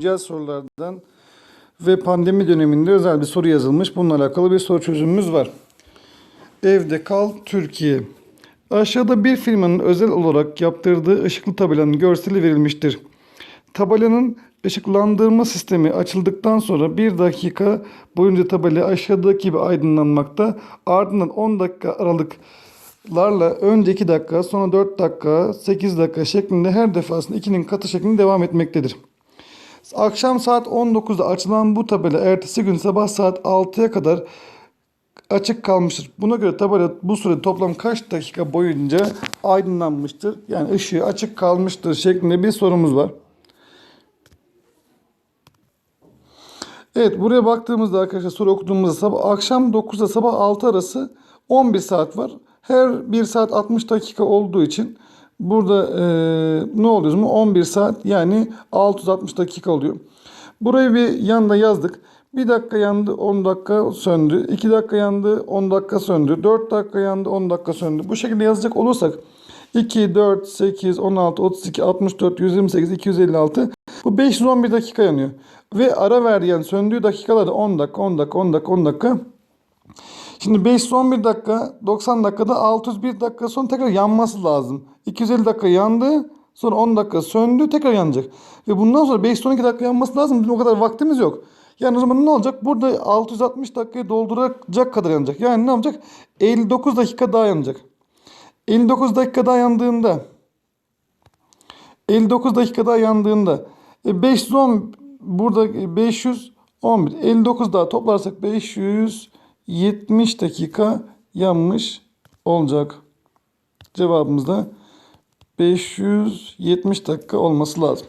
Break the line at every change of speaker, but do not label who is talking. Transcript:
güncel sorulardan ve pandemi döneminde özel bir soru yazılmış. Bununla alakalı bir soru çözümümüz var. Evde kal Türkiye. Aşağıda bir firmanın özel olarak yaptırdığı ışıklı tabelanın görseli verilmiştir. Tabelanın ışıklandırma sistemi açıldıktan sonra 1 dakika boyunca tabela aşağıdaki gibi aydınlanmakta. Ardından 10 dakika aralıklarla önce 2 dakika sonra 4 dakika 8 dakika şeklinde her defasında 2'nin katı şeklinde devam etmektedir. Akşam saat 19'da açılan bu tabela ertesi gün sabah saat 6'ya kadar açık kalmıştır. Buna göre tabela bu sürede toplam kaç dakika boyunca aydınlanmıştır? Yani ışığı açık kalmıştır şeklinde bir sorumuz var. Evet buraya baktığımızda arkadaşlar soru okuduğumuzda sabah, akşam 9'da sabah 6 arası 11 saat var. Her 1 saat 60 dakika olduğu için burada e, ne oluyor? o zaman? 11 saat yani 660 dakika oluyor. Burayı bir yanda yazdık. 1 dakika yandı 10 dakika söndü. 2 dakika yandı 10 dakika söndü. 4 dakika yandı 10 dakika söndü. Bu şekilde yazacak olursak 2, 4, 8, 16, 32, 64, 128, 256 bu 511 dakika yanıyor. Ve ara verdiği söndüğü dakikalar da 10 dakika, 10 dakika, 10 dakika, 10 dakika. Şimdi 511 dakika, 90 dakikada 601 dakika sonra tekrar yanması lazım. 250 dakika yandı, sonra 10 dakika söndü, tekrar yanacak. Ve bundan sonra 512 dakika yanması lazım. Bizim o kadar vaktimiz yok. Yani o zaman ne olacak? Burada 660 dakikayı dolduracak kadar yanacak. Yani ne yapacak? 59 dakika daha yanacak. 59 dakika daha yandığında 59 dakika daha yandığında e 510 burada 511 59 daha toplarsak 570 dakika yanmış olacak. Cevabımız da 570 dakika olması lazım.